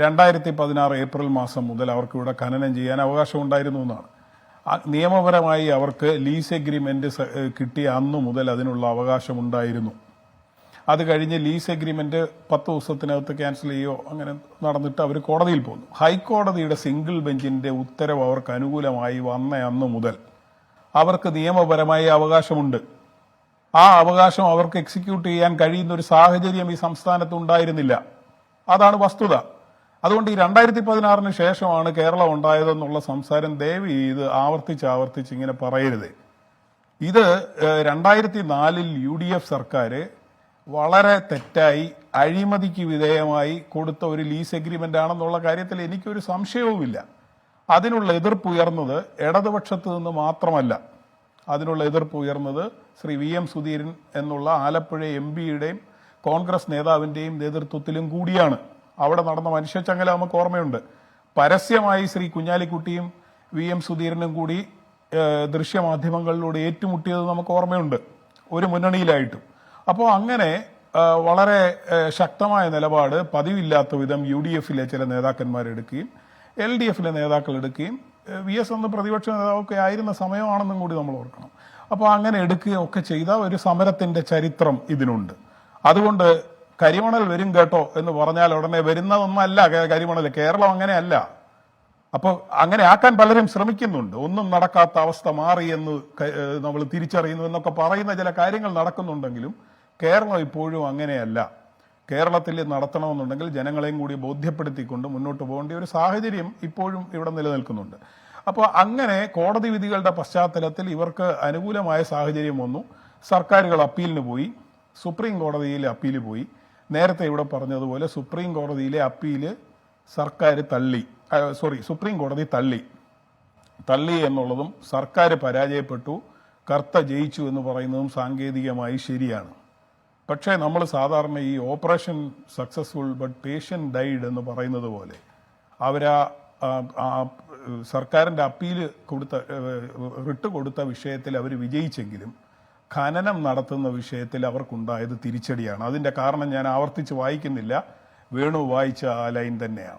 രണ്ടായിരത്തി പതിനാറ് ഏപ്രിൽ മാസം മുതൽ അവർക്ക് ഇവിടെ ഖനനം ചെയ്യാൻ അവകാശം ഉണ്ടായിരുന്നു എന്നാണ്. നിയമപരമായി അവർക്ക് ലീസ് എഗ്രിമെന്റ് സ- കിട്ടിയ അന്ന് മുതൽ അതിനുള്ള അവകാശം ഉണ്ടായിരുന്നു. അത് കഴിഞ്ഞ് ലീസ് എഗ്രിമെന്റ് പത്ത് ദിവസത്തിനകത്ത് ക്യാൻസൽ ചെയ്യോ അങ്ങനെ നടന്നിട്ട് അവർ കോടതിയിൽ പോന്നു. ഹൈക്കോടതിയുടെ സിംഗിൾ ബെഞ്ചിന്റെ ഉത്തരവ് അവർക്ക് അനുകൂലമായി വന്ന അന്ന് മുതൽ അവർക്ക് നിയമപരമായി അവകാശമുണ്ട്. ആ അവകാശം അവർക്ക് എക്സിക്യൂട്ട് ചെയ്യാൻ കഴിയുന്ന ഒരു സാഹചര്യം ഈ സംസ്ഥാനത്ത് ഉണ്ടായിരുന്നില്ല. അതാണ് വസ്തുത. അതുകൊണ്ട് ഈ രണ്ടായിരത്തി പതിനാറിന് ശേഷമാണ് കേരളം ഉണ്ടായതെന്നുള്ള സംസാരം ദയവ് ഇത് ആവർത്തിച്ച് ആവർത്തിച്ച് ഇങ്ങനെ പറയരുത്. ഇത് രണ്ടായിരത്തി നാലിൽ യു ഡി എഫ് സർക്കാർ വളരെ തെറ്റായി അഴിമതിക്ക് വിധേയമായി കൊടുത്ത ഒരു ലീസ് എഗ്രിമെന്റ് ആണെന്നുള്ള കാര്യത്തിൽ എനിക്കൊരു സംശയവുമില്ല. അതിനുള്ള എതിർപ്പ് ഉയർന്നത് ഇടതുപക്ഷത്ത് നിന്ന് മാത്രമല്ല. അതിനുള്ള എതിർപ്പ് ഉയർന്നത് ശ്രീ വി എം സുധീരൻ എന്നുള്ള ആലപ്പുഴ എം പിയുടെയും കോൺഗ്രസ് നേതാവിന്റെയും നേതൃത്വത്തിലും കൂടിയാണ്. അവിടെ നടന്ന മനുഷ്യച്ചങ്ങല നമുക്ക് ഓർമ്മയുണ്ട്. പരസ്യമായി ശ്രീ കുഞ്ഞാലിക്കുട്ടിയും വി എം സുധീരനും കൂടി ദൃശ്യമാധ്യമങ്ങളിലൂടെ ഏറ്റുമുട്ടിയത് നമുക്ക് ഓർമ്മയുണ്ട്. ഒരു മുന്നണിയിലായിട്ടും. അപ്പോൾ അങ്ങനെ വളരെ ശക്തമായ നിലപാട് പതിവില്ലാത്ത വിധം യു ഡി എഫിലെ ചില നേതാക്കന്മാരെടുക്കുകയും എൽ ഡി എഫിലെ നേതാക്കൾ എടുക്കുകയും വി എസ് എന്ന പ്രതിപക്ഷ നേതാവൊക്കെ ആയിരുന്ന സമയമാണെന്നും കൂടി നമ്മൾ ഓർക്കണം. അപ്പോൾ അങ്ങനെ എടുക്കുകയും ഒക്കെ ചെയ്ത ഒരു സമരത്തിന്റെ ചരിത്രം ഇതിനുണ്ട്. അതുകൊണ്ട് കരിമണൽ വരും കേട്ടോ എന്ന് പറഞ്ഞാൽ ഉടനെ വരുന്നതൊന്നല്ല കരിമണൽ. കേരളം അങ്ങനെയല്ല. അപ്പോൾ അങ്ങനെ ആക്കാൻ പലരും ശ്രമിക്കുന്നുണ്ട്. ഒന്നും നടക്കാത്ത അവസ്ഥ മാറി എന്ന് നമ്മൾ തിരിച്ചറിയുന്നു എന്നൊക്കെ പറയുന്ന ചില കാര്യങ്ങൾ നടക്കുന്നുണ്ടെങ്കിലും കേരളം ഇപ്പോഴും അങ്ങനെയല്ല. കേരളത്തിൽ നടത്തണമെന്നുണ്ടെങ്കിൽ ജനങ്ങളെയും കൂടി ബോധ്യപ്പെടുത്തിക്കൊണ്ട് മുന്നോട്ട് പോകേണ്ട ഒരു സാഹചര്യം ഇപ്പോഴും ഇവിടെ നിലനിൽക്കുന്നുണ്ട്. അപ്പോൾ അങ്ങനെ കോടതി വിധികളുടെ പശ്ചാത്തലത്തിൽ ഇവർക്ക് അനുകൂലമായ സാഹചര്യം വന്നു. സർക്കാരുകൾ അപ്പീലിന് പോയി. സുപ്രീം കോടതിയിൽ അപ്പീൽ പോയി. നേരത്തെ ഇവിടെ പറഞ്ഞതുപോലെ സുപ്രീം കോടതിയിലെ അപ്പീൽ സർക്കാർ തള്ളി. സോറി സുപ്രീം കോടതി തള്ളി. തള്ളി എന്നുള്ളതും സർക്കാർ പരാജയപ്പെട്ടു കർത്ത ജയിച്ചു എന്ന് പറയുന്നതും സാങ്കേതികമായി ശരിയാണ്. പക്ഷേ നമ്മൾ സാധാരണ ഈ operation successful but patient died എന്ന് പറയുന്നത് പോലെ അവരാ സർക്കാരിന്റെ അപ്പീൽ കൊടുത്ത റിട്ട് കൊടുത്ത വിഷയത്തിൽ അവർ വിജയിച്ചെങ്കിലും ഖനനം നടത്തുന്ന വിഷയത്തിൽ അവർക്കുണ്ടായത് തിരിച്ചടിയാണ്. അതിന്റെ കാരണം ഞാൻ ആവർത്തിച്ച് വായിക്കുന്നില്ല. വേണു വായിച്ച ആ ലൈൻ തന്നെയാണ്.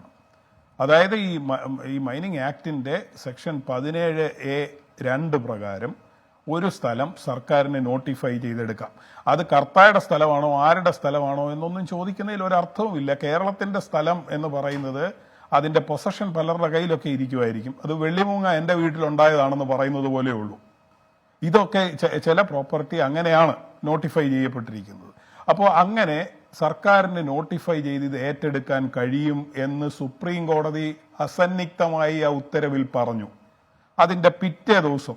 അതായത് ഈ ഈ മൈനിങ് ആക്ടിന്റെ സെക്ഷൻ പതിനേഴ് എ രണ്ട് പ്രകാരം ഒരു സ്ഥലം സർക്കാരിനെ നോട്ടിഫൈ ചെയ്തെടുക്കാം. അത് കർത്തായുടെ സ്ഥലമാണോ ആരുടെ സ്ഥലമാണോ എന്നൊന്നും ചോദിക്കുന്നതിൽ ഒരർത്ഥവുമില്ല. കേരളത്തിന്റെ സ്ഥലം എന്ന് പറയുന്നത് അതിന്റെ പൊസഷൻ പലരുടെ കയ്യിലൊക്കെ ഇരിക്കുമായിരിക്കും. അത് വെള്ളിമൂങ്ങ എന്റെ വീട്ടിലുണ്ടായതാണെന്ന് പറയുന്നത് പോലെയുള്ളൂ. ഇതൊക്കെ ചില പ്രോപ്പർട്ടി അങ്ങനെയാണ് നോട്ടിഫൈ ചെയ്യപ്പെട്ടിരിക്കുന്നത്. അപ്പോൾ അങ്ങനെ സർക്കാരിന് നോട്ടിഫൈ ചെയ്ത് ഇത് ഏറ്റെടുക്കാൻ കഴിയും എന്ന് സുപ്രീം കോടതി അസന്നിഗ്ധമായി ആ ഉത്തരവിൽ പറഞ്ഞു. അതിന്റെ പിറ്റേ ദിവസം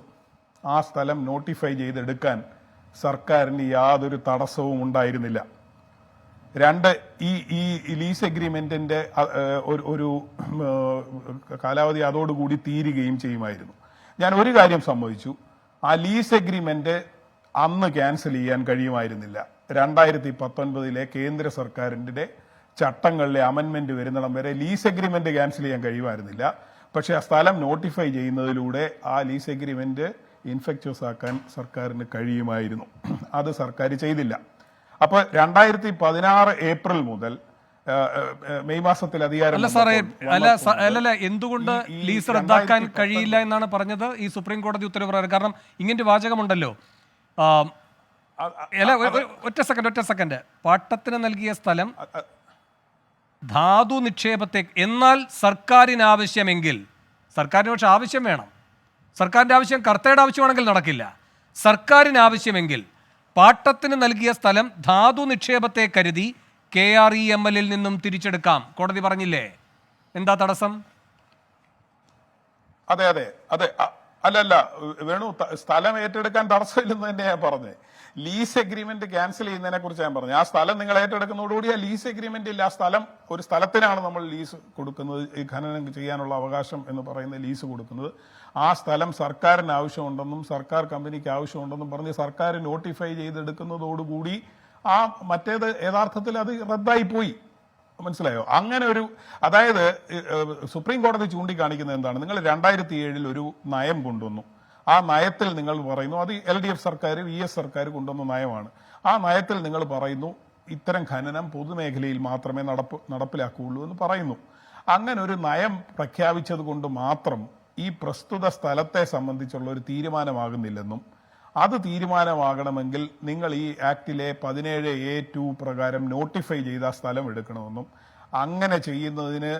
ആ സ്ഥലം നോട്ടിഫൈ ചെയ്തെടുക്കാൻ സർക്കാരിന് യാതൊരു തടസ്സവും ഉണ്ടായിരുന്നില്ല. രണ്ട് ഈ ഈ ലീസ് എഗ്രിമെന്റിന്റെ ഒരു- കാലാവധി അതോടുകൂടി തീരുകയും ചെയ്യുമായിരുന്നു. ഞാൻ ഒരു കാര്യം സമ്മതിച്ചു. ആ ലീസ് എഗ്രിമെന്റ് അന്ന് ക്യാൻസൽ ചെയ്യാൻ കഴിയുമായിരുന്നില്ല. രണ്ടായിരത്തി പത്തൊൻപതിലെ കേന്ദ്ര സർക്കാരിന്റെ ചട്ടങ്ങളിലെ അമെന്മെന്റ് വരുന്നിടം വരെ ലീസ് എഗ്രിമെന്റ് ക്യാൻസൽ ചെയ്യാൻ കഴിയുമായിരുന്നില്ല. പക്ഷേ ആ സ്ഥലം നോട്ടിഫൈ ചെയ്യുന്നതിലൂടെ ആ ലീസ് എഗ്രിമെന്റ് ഇൻഫെക്ച്വസ് ആക്കാൻ സർക്കാരിന് കഴിയുമായിരുന്നു. അത് സർക്കാർ ചെയ്തില്ല. അപ്പോൾ രണ്ടായിരത്തി പതിനാറ് ഏപ്രിൽ മുതൽ മെയ് മാസത്തിൽ അധികാരം അല്ല സാറേ അല്ല അല്ലല്ല എന്തുകൊണ്ട് ലീസ് റദ്ദാക്കാൻ കഴിയില്ല എന്നാണ് പറഞ്ഞത്? ഈ സുപ്രീം കോടതി ഉത്തരവ് പ്രകാരം. കാരണം ഇങ്ങനെ വാചകമുണ്ടല്ലോ. അല്ല ഒറ്റ സെക്കൻഡ് ഒറ്റ സെക്കൻഡ്. പാട്ടത്തിന് നൽകിയ സ്ഥലം ധാതു നിക്ഷേപത്തെ എന്നാൽ സർക്കാരിന് ആവശ്യമെങ്കിൽ സർക്കാരിന് പക്ഷെ ആവശ്യം വേണം. സർക്കാരിന്റെ ആവശ്യം കർത്തയുടെ ആവശ്യമാണെങ്കിൽ നടക്കില്ല. സർക്കാരിന് ആവശ്യമെങ്കിൽ പാട്ടത്തിന് നൽകിയ സ്ഥലം ധാതു നിക്ഷേപത്തെ കരുതി കെ ആർ ഇ എം എല്ലിൽ നിന്നും തിരിച്ചെടുക്കാം. കോടതി പറഞ്ഞില്ലേ? എന്താ തടസ്സം? അതെ അതെ അതെ അല്ലല്ല വേണു സ്ഥലം ഏറ്റെടുക്കാൻ തടസ്സമില്ലെന്ന് തന്നെ ഞാൻ പറഞ്ഞത് ലീസ് എഗ്രിമെന്റ് ക്യാൻസൽ ചെയ്യുന്നതിനെ കുറിച്ച് ഞാൻ പറഞ്ഞു. ആ സ്ഥലം നിങ്ങൾ ഏറ്റെടുക്കുന്നതോടുകൂടി ആ ലീസ് എഗ്രിമെന്റ് ഇല്ല. ആ സ്ഥലം ഒരു സ്ഥലത്തിനാണ് നമ്മൾ ലീസ് കൊടുക്കുന്നത്. ഈ ഖനനം ചെയ്യാനുള്ള അവകാശം എന്ന് പറയുന്ന ലീസ് കൊടുക്കുന്നത്. ആ സ്ഥലം സർക്കാരിന് ആവശ്യമുണ്ടെന്നും സർക്കാർ കമ്പനിക്ക് ആവശ്യമുണ്ടെന്നും പറഞ്ഞ് സർക്കാർ നോട്ടിഫൈ ചെയ്തെടുക്കുന്നതോടുകൂടി ആ മറ്റേത് യഥാർത്ഥത്തിൽ അത് റദ്ദായി പോയി മനസ്സിലായോ? അങ്ങനെ ഒരു അതായത് സുപ്രീം കോടതി ചൂണ്ടിക്കാണിക്കുന്നത് എന്താണ്? നിങ്ങൾ രണ്ടായിരത്തി ഏഴിൽ ഒരു നയം കൊണ്ടുവന്നു. ആ നയത്തിൽ നിങ്ങൾ പറയുന്നു അത് എൽ ഡി എഫ് സർക്കാർ വി എസ് സർക്കാർ കൊണ്ടുവന്ന നയമാണ്. ആ നയത്തിൽ നിങ്ങൾ പറയുന്നു ഇത്തരം ഖനനം പൊതുമേഖലയിൽ മാത്രമേ നടപ്പ് നടപ്പിലാക്കുകയുള്ളൂ എന്ന് പറയുന്നു. അങ്ങനെ ഒരു നയം പ്രഖ്യാപിച്ചത് കൊണ്ട് മാത്രം ഈ പ്രസ്തുത സ്ഥലത്തെ സംബന്ധിച്ചുള്ള ഒരു തീരുമാനമാകുന്നില്ലെന്നും അത് തീരുമാനമാകണമെങ്കിൽ നിങ്ങൾ ഈ ആക്ടിലെ പതിനേഴ് എ ടു പ്രകാരം നോട്ടിഫൈ ചെയ്ത സ്ഥലം എടുക്കണമെന്നും അങ്ങനെ ചെയ്യുന്നതിന്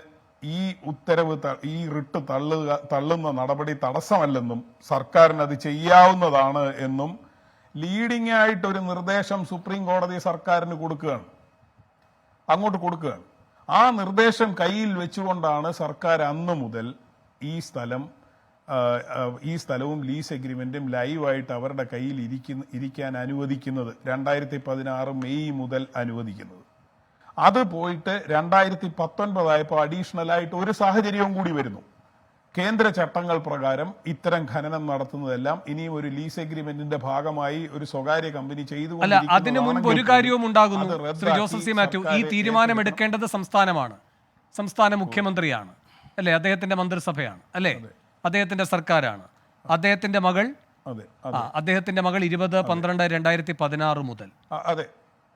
ഈ ഉത്തരവ് ഈ റിട്ട് തള്ളുക തള്ളുന്ന നടപടി തടസ്സമല്ലെന്നും സർക്കാരിന് അത് ചെയ്യാവുന്നതാണ് എന്നും ലീഡിംഗ് ആയിട്ട് ഒരു നിർദ്ദേശം സുപ്രീം കോടതി സർക്കാരിന് കൊടുക്കുകയാണ്. അങ്ങോട്ട് കൊടുക്കുകയാണ്. ആ നിർദ്ദേശം കയ്യിൽ വെച്ചുകൊണ്ടാണ് സർക്കാർ അന്ന് മുതൽ ഈ സ്ഥലം ഈ സ്ഥലവും ലീസ് എഗ്രിമെന്റും ലൈവായിട്ട് അവരുടെ കയ്യിൽ ഇരിക്കുന്ന ഇരിക്കാൻ അനുവദിക്കുന്നത് രണ്ടായിരത്തി പതിനാറ് മെയ് മുതൽ അനുവദിക്കുന്നത്. അത് പോയിട്ട് രണ്ടായിരത്തി പത്തൊൻപതായപ്പോൾ അഡീഷണൽ ആയിട്ട് ഒരു സാഹചര്യവും കൂടി വരുന്നു. കേന്ദ്ര ചട്ടങ്ങൾ പ്രകാരം ഇത്തരം ഖനനം നടത്തുന്നതെല്ലാം ഇനിയും ഒരു ലീസ് എഗ്രിമെന്റിന്റെ ഭാഗമായി ഒരു സ്വകാര്യ കമ്പനി ചെയ്തു അല്ല അതിനു മുൻപ് ഒരു കാര്യവും ഉണ്ടാകുന്നു. ശ്രീ ജോസഫ് സി മാത്യു ഈ തീരുമാനം എടുക്കേണ്ടത് സംസ്ഥാനമാണ്. സംസ്ഥാന മുഖ്യമന്ത്രിയാണ്. അല്ലെ? അദ്ദേഹത്തിന്റെ മന്ത്രിസഭയാണ്. അല്ലെ? അദ്ദേഹത്തിന്റെ സർക്കാരാണ്. അദ്ദേഹത്തിന്റെ മകൾ അദ്ദേഹത്തിന്റെ മകൾ ഇരുപത് പന്ത്രണ്ട് രണ്ടായിരത്തി പതിനാറ് മുതൽ. അതെ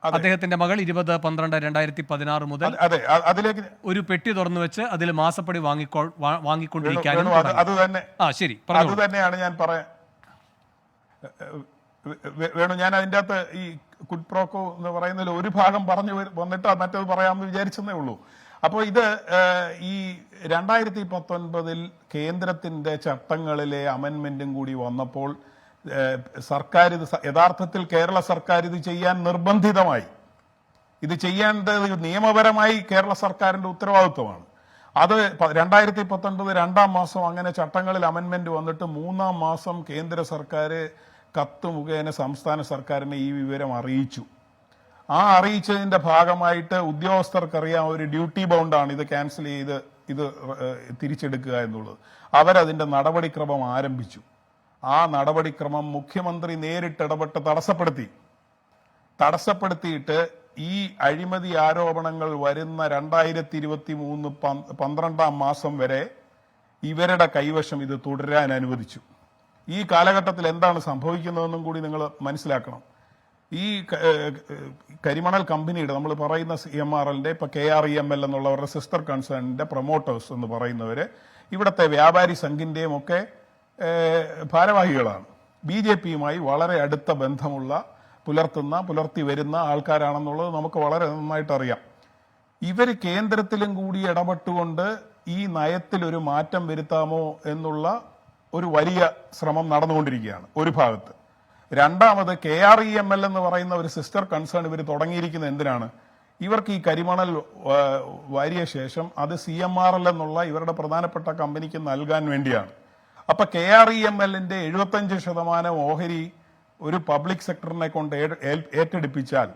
അദ്ദേഹത്തിന്റെ മകൾ ഇരുപത് പന്ത്രണ്ട് രണ്ടായിരത്തി പതിനാറ് മുതൽ അതെ, അതെ അതിലേക്ക് ഒരു പെട്ടി തുറന്നു വെച്ച് അതിൽ മാസപ്പടി വാങ്ങിക്കോ വാങ്ങിക്കൊണ്ടിരിക്കാൻ വാങ്ങിക്കൊണ്ടിരിക്കാനും ആ ശരി അത് തന്നെയാണ് ഞാൻ പറയാൻ വേണു ഞാൻ അതിന്റെ അകത്ത് ഈ കുഡ് പ്രോക്കോ എന്ന് പറയുന്നതിൽ ഒരു ഭാഗം പറഞ്ഞു വന്നിട്ട് മറ്റത് പറയാമെന്ന് വിചാരിച്ചെന്നേ ഉള്ളൂ. അപ്പോൾ ഇത് ഈ രണ്ടായിരത്തി പത്തൊൻപതിൽ കേന്ദ്രത്തിന്റെ ചട്ടങ്ങളിലെ അമെൻമെന്റും കൂടി വന്നപ്പോൾ സർക്കാർ ഇത് യഥാർത്ഥത്തിൽ കേരള സർക്കാർ ഇത് ചെയ്യാൻ നിർബന്ധിതമായി. ഇത് ചെയ്യേണ്ടത് നിയമപരമായി കേരള സർക്കാരിന്റെ ഉത്തരവാദിത്വമാണ്. അത് രണ്ടായിരത്തി പത്തൊൻപത് രണ്ടാം മാസം അങ്ങനെ ചട്ടങ്ങളിൽ അമെൻമെന്റ് വന്നിട്ട് മൂന്നാം മാസം കേന്ദ്ര സർക്കാർ കത്ത് മുഖേന സംസ്ഥാന സർക്കാരിനെ ഈ വിവരം അറിയിച്ചു. ആ അറിയിച്ചതിന്റെ ഭാഗമായിട്ട് ഉദ്യോഗസ്ഥർക്കറിയാം ഒരു ഡ്യൂട്ടി ബൗണ്ടാണ് ഇത് ക്യാൻസൽ ചെയ്ത് ഇത് തിരിച്ചെടുക്കുക എന്നുള്ളത്. അവരതിന്റെ നടപടിക്രമം ആരംഭിച്ചു. ആ നടപടിക്രമം മുഖ്യമന്ത്രി നേരിട്ട് ഇടപെട്ട് തടസ്സപ്പെടുത്തി. തടസ്സപ്പെടുത്തിയിട്ട് ഈ അഴിമതി ആരോപണങ്ങൾ വരുന്ന രണ്ടായിരത്തി ഇരുപത്തി മൂന്ന് പന്ത്രണ്ടാം മാസം വരെ ഇവരുടെ കൈവശം ഇത് തുടരാൻ അനുവദിച്ചു. ഈ കാലഘട്ടത്തിൽ എന്താണ് സംഭവിക്കുന്നതെന്നും കൂടി നിങ്ങൾ മനസ്സിലാക്കണം. ഈ കരിമണൽ കമ്പനിയുടെ നമ്മൾ പറയുന്ന സി എം ആർ എല്ലിന്റെ ഇപ്പൊ K R E M L എന്നുള്ളവരുടെ sister കൺസേണിന്റെ പ്രൊമോട്ടേഴ്സ് എന്ന് പറയുന്നവര് ഇവിടുത്തെ വ്യാപാരി സംഘിന്റെയും ഒക്കെ ഭാരവാഹികളാണ്. ബി ജെ പിയുമായി വളരെ അടുത്ത ബന്ധമുള്ള പുലർത്തുന്ന പുലർത്തി വരുന്ന ആൾക്കാരാണെന്നുള്ളത് നമുക്ക് വളരെ നന്നായിട്ട് അറിയാം. ഇവർ കേന്ദ്രത്തിലും കൂടി ഇടപെട്ടുകൊണ്ട് ഈ നയത്തിൽ ഒരു മാറ്റം വരുത്താമോ എന്നുള്ള ഒരു വലിയ ശ്രമം നടന്നുകൊണ്ടിരിക്കുകയാണ് ഒരു ഭാഗത്ത്. രണ്ടാമത് K R E M L എന്ന് പറയുന്ന ഒരു സിസ്റ്റർ കൺസേൺ ഇവർ തുടങ്ങിയിരിക്കുന്ന എന്തിനാണ്? ഇവർക്ക് ഈ കരിമണൽ വാരിയ ശേഷം അത് സി എം ആർ എൽ എന്നുള്ള ഇവരുടെ പ്രധാനപ്പെട്ട കമ്പനിക്ക് നൽകാൻ വേണ്ടിയാണ്. അപ്പൊ കെ ആർ ഇ എം എല്ലിന്റെ എഴുപത്തഞ്ച് ശതമാനം ഓഹരി ഒരു പബ്ലിക് സെക്ടറിനെ കൊണ്ട് ഏറ്റെടുപ്പിച്ചാൽ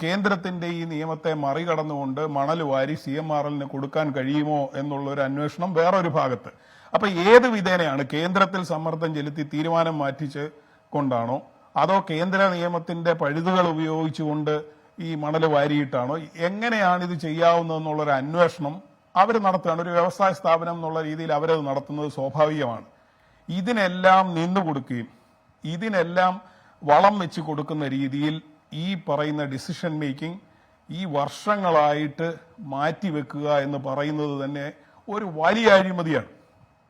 കേന്ദ്രത്തിന്റെ ഈ നിയമത്തെ മറികടന്നുകൊണ്ട് മണൽ വാരി സി എം ആർ എല്ലിന് കൊടുക്കാൻ കഴിയുമോ എന്നുള്ള ഒരു അന്വേഷണം വേറൊരു ഭാഗത്ത്. അപ്പൊ ഏത് വിധേനയാണ്? കേന്ദ്രത്തിൽ സമ്മർദ്ദം ചെലുത്തി തീരുമാനം മാറ്റിച്ച് കൊണ്ടാണോ? അതോ കേന്ദ്ര നിയമത്തിന്റെ പഴുതുകൾ ഉപയോഗിച്ചുകൊണ്ട് ഈ മണൽ വാരിയിട്ടാണോ? എങ്ങനെയാണ് ഇത് ചെയ്യാവുന്നതെന്നുള്ളൊരു അന്വേഷണം അവർ നടത്തുകയാണ്. ഒരു വ്യവസായ സ്ഥാപനം എന്നുള്ള രീതിയിൽ അവരത് നടത്തുന്നത് സ്വാഭാവികമാണ്. ഇതിനെല്ലാം നിന്നു കൊടുക്കുകയും ഇതിനെല്ലാം വളം വെച്ച് കൊടുക്കുന്ന രീതിയിൽ ഈ പറയുന്ന ഡിസിഷൻ മേക്കിംഗ് ഈ വർഷങ്ങളായിട്ട് മാറ്റിവെക്കുക എന്ന് പറയുന്നത് തന്നെ ഒരു വലിയ അഴിമതിയാണ്.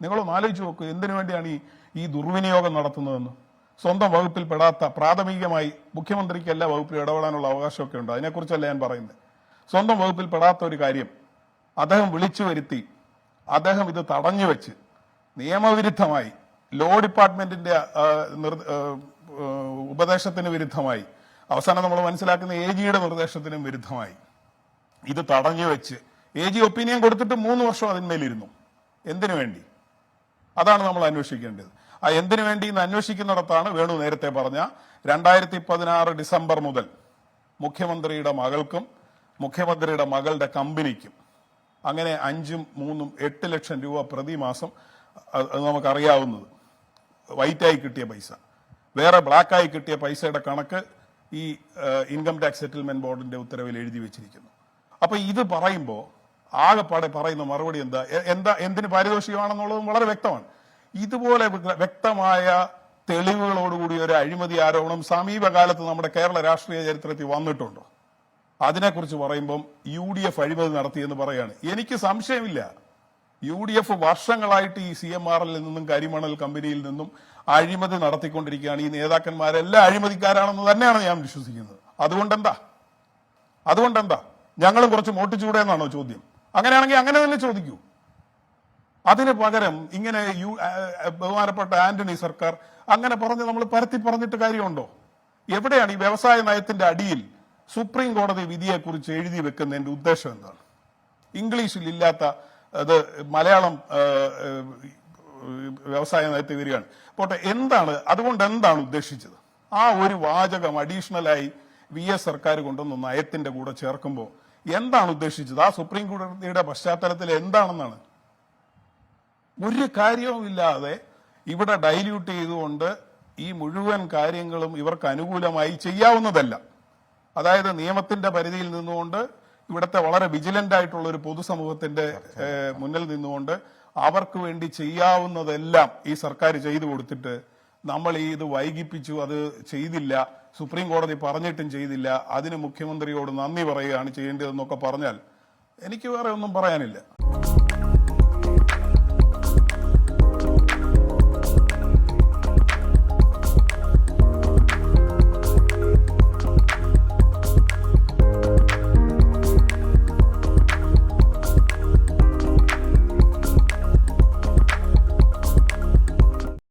നിങ്ങളൊന്ന് ആലോചിച്ച് നോക്കൂ എന്തിനു വേണ്ടിയാണ് ഈ ഈ ദുർവിനിയോഗം നടത്തുന്നതെന്ന്? സ്വന്തം വകുപ്പിൽ പെടാത്ത പ്രാഥമികമായി മുഖ്യമന്ത്രിക്ക് എല്ലാ വകുപ്പിലും ഇടപെടാനുള്ള അവകാശമൊക്കെ ഉണ്ട്. അതിനെക്കുറിച്ചല്ല ഞാൻ പറയുന്നത്? സ്വന്തം വകുപ്പിൽ പെടാത്ത ഒരു കാര്യം അദ്ദേഹം വിളിച്ചു വരുത്തി അദ്ദേഹം ഇത് തടഞ്ഞു വെച്ച് നിയമവിരുദ്ധമായി ലോ ഡിപ്പാർട്ട്മെന്റിന്റെ ഉപദേശത്തിന് വിരുദ്ധമായി അവസാനം നമ്മൾ മനസ്സിലാക്കുന്ന എ ജിയുടെ നിർദ്ദേശത്തിനും വിരുദ്ധമായി ഇത് തടഞ്ഞു വെച്ച് എ ജി ഒപ്പീനിയൻ കൊടുത്തിട്ട് മൂന്ന് വർഷം അതിന്മേലിരുന്നു. എന്തിനു വേണ്ടി? അതാണ് നമ്മൾ അന്വേഷിക്കേണ്ടത്. ആ എന്തിനു വേണ്ടി ഇന്ന് അന്വേഷിക്കുന്നിടത്താണ് വേണു നേരത്തെ പറഞ്ഞ രണ്ടായിരത്തി പതിനാറ് ഡിസംബർ മുതൽ മുഖ്യമന്ത്രിയുടെ മകൾക്കും മുഖ്യമന്ത്രിയുടെ മകളുടെ കമ്പനിക്കും അങ്ങനെ അഞ്ചും മൂന്നും എട്ട് ലക്ഷം രൂപ പ്രതിമാസം അത് നമുക്കറിയാവുന്നത്. വൈറ്റായി കിട്ടിയ പൈസ. വേറെ ബ്ലാക്കായി കിട്ടിയ പൈസയുടെ കണക്ക് ഈ ഇൻകം ടാക്സ് സെറ്റിൽമെന്റ് ബോർഡിന്റെ ഉത്തരവിൽ എഴുതി വെച്ചിരിക്കുന്നു. അപ്പൊ ഇത് പറയുമ്പോൾ ആകെപ്പാടെ പറയുന്ന മറുപടി എന്താ? എന്താ എന്തിന് പാരിതോഷികമാണെന്നുള്ളതും വളരെ വ്യക്തമാണ്. ഇതുപോലെ വ്യ- വ്യക്തമായ തെളിവുകളോടുകൂടി ഒരു അഴിമതി ആരോപണം സമീപകാലത്ത് നമ്മുടെ കേരള രാഷ്ട്രീയ ചരിത്രത്തിൽ വന്നിട്ടുണ്ടോ. അതിനെക്കുറിച്ച് പറയുമ്പം യു ഡി എഫ് അഴിമതി നടത്തിയെന്ന് പറയാണ്. എനിക്ക് സംശയമില്ല. യു ഡി എഫ് വർഷങ്ങളായിട്ട് ഈ സി എം എല്ലിൽ നിന്നും കരിമണൽ കമ്പനിയിൽ നിന്നും അഴിമതി നടത്തിക്കൊണ്ടിരിക്കുകയാണ്. ഈ നേതാക്കന്മാരെല്ലാം അഴിമതിക്കാരാണെന്ന് തന്നെയാണ് ഞാൻ വിശ്വസിക്കുന്നത്. അതുകൊണ്ടെന്താ? അതുകൊണ്ടെന്താ? ഞങ്ങളും കുറച്ച് മോട്ടിച്ചൂടെ എന്നാണോ ചോദ്യം? അങ്ങനെയാണെങ്കിൽ അങ്ങനെ തന്നെ ചോദിക്കൂ. അതിന് പകരം ഇങ്ങനെ യു ബഹുമാനപ്പെട്ട ആന്റണി സർക്കാർ അങ്ങനെ പറഞ്ഞ് നമ്മൾ പരത്തി പറഞ്ഞിട്ട് കാര്യമുണ്ടോ? എവിടെയാണ് ഈ വ്യവസായ നയത്തിന്റെ അടിയിൽ സുപ്രീം കോടതി വിധിയെക്കുറിച്ച് എഴുതി വെക്കുന്നതിന്റെ ഉദ്ദേശം എന്താണ്? ഇംഗ്ലീഷിൽ ഇല്ലാത്ത അത് മലയാളം വ്യവസായ നയത്തിൽ വരികയാണ്. പോട്ടെ എന്താണ് അതുകൊണ്ട് എന്താണ് ഉദ്ദേശിച്ചത്? ആ ഒരു വാചകം അഡീഷണലായി വി എസ് സർക്കാർ കൊണ്ടുവന്ന നയത്തിന്റെ കൂടെ ചേർക്കുമ്പോൾ എന്താണ് ഉദ്ദേശിച്ചത്? ആ സുപ്രീം കോടതിയുടെ പശ്ചാത്തലത്തിൽ എന്താണെന്നാണ് ഒരു കാര്യവുമില്ലാതെ ഇവിടെ ഡൈല്യൂട്ട് ചെയ്തുകൊണ്ട് ഈ മുഴുവൻ കാര്യങ്ങളും ഇവർക്ക് അനുകൂലമായി ചെയ്യാവുന്നതല്ല. അതായത് നിയമത്തിന്റെ പരിധിയിൽ നിന്നുകൊണ്ട് ഇവിടുത്തെ വളരെ വിജിലന്റ് ആയിട്ടുള്ള ഒരു പൊതുസമൂഹത്തിന്റെ മുന്നിൽ നിന്നുകൊണ്ട് അവർക്ക് വേണ്ടി ചെയ്യാവുന്നതെല്ലാം ഈ സർക്കാർ ചെയ്തു കൊടുത്തിട്ട് നമ്മൾ ഈ ഇത് വൈകിപ്പിച്ചു അത് ചെയ്തില്ല സുപ്രീം കോടതി പറഞ്ഞിട്ടും ചെയ്തില്ല അതിന് മുഖ്യമന്ത്രിയോട് നന്ദി പറയുകയാണ് ചെയ്യേണ്ടതെന്നൊക്കെ പറഞ്ഞാൽ എനിക്ക് വേറെ ഒന്നും പറയാനില്ല.